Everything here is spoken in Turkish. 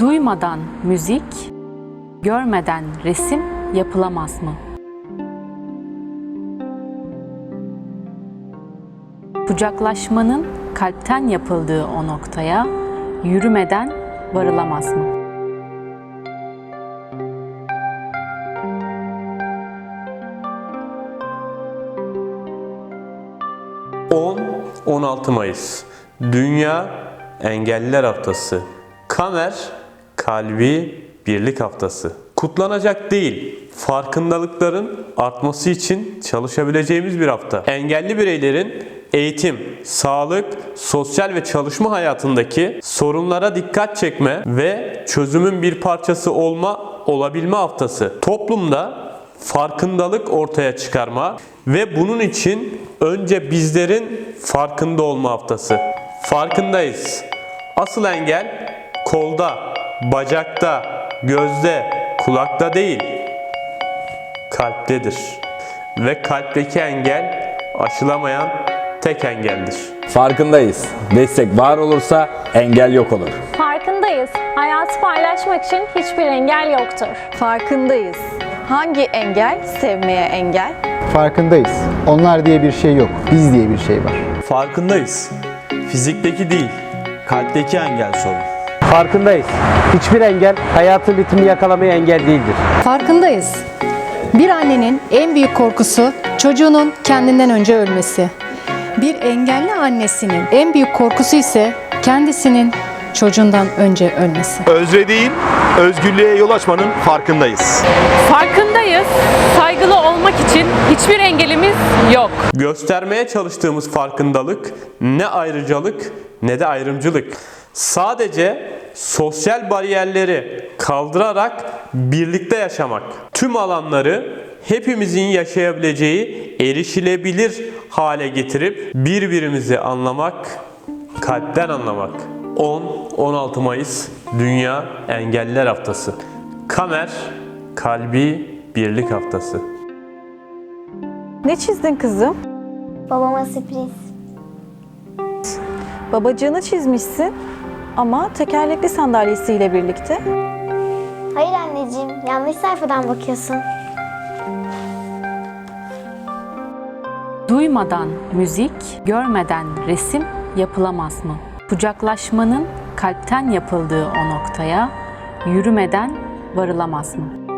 Duymadan müzik, görmeden resim yapılamaz mı? Kucaklaşmanın kalpten yapıldığı o noktaya yürümeden varılamaz mı? ...10-16 Mayıs Dünya Engelliler Haftası Kamer Kalbi Birlik Haftası Kutlanacak değil, farkındalıkların artması için çalışabileceğimiz bir hafta. Engelli bireylerin eğitim, sağlık, sosyal ve çalışma hayatındaki sorunlara dikkat çekme ve çözümün bir parçası olma olabilme haftası. Toplumda farkındalık ortaya çıkarma ve bunun için önce bizlerin farkında olma haftası. Farkındayız. Asıl engel kolda, bacakta, gözde, kulakta değil, kalptedir. Ve kalpteki engel aşılamayan tek engeldir. Farkındayız. Destek var olursa engel yok olur. Farkındayız. Hayatı paylaşmak için hiçbir engel yoktur. Farkındayız. Hangi engel sevmeye engel? Farkındayız. Onlar diye bir şey yok. Biz diye bir şey var. Farkındayız. Fizikteki değil, kalpteki engel sorun. Farkındayız. Hiçbir engel hayatın ritmini yakalamaya engel değildir. Farkındayız. Bir annenin en büyük korkusu çocuğunun kendinden önce ölmesi. Bir engelli annesinin en büyük korkusu ise kendisinin çocuğundan önce ölmesi. Özre değil, özgürlüğe yol açmanın farkındayız. Farkındayız. Saygılı olmak için hiçbir engelimiz yok. Göstermeye çalıştığımız farkındalık ne ayrıcalık ne de ayrımcılık. Sadece sosyal bariyerleri kaldırarak birlikte yaşamak. Tüm alanları hepimizin yaşayabileceği erişilebilir hale getirip birbirimizi anlamak, kalpten anlamak. 10-16 Mayıs Dünya Engelliler Haftası. Kamer Kalbi Birlik Haftası. Ne çizdin kızım? Babama sürpriz. Babacığını çizmişsin ama tekerlekli sandalyesiyle birlikte. Hayır anneciğim, yanlış sayfadan bakıyorsun. Duymadan müzik, görmeden resim yapılamaz mı? Kucaklaşmanın kalpten yapıldığı o noktaya yürümeden varılamaz mı?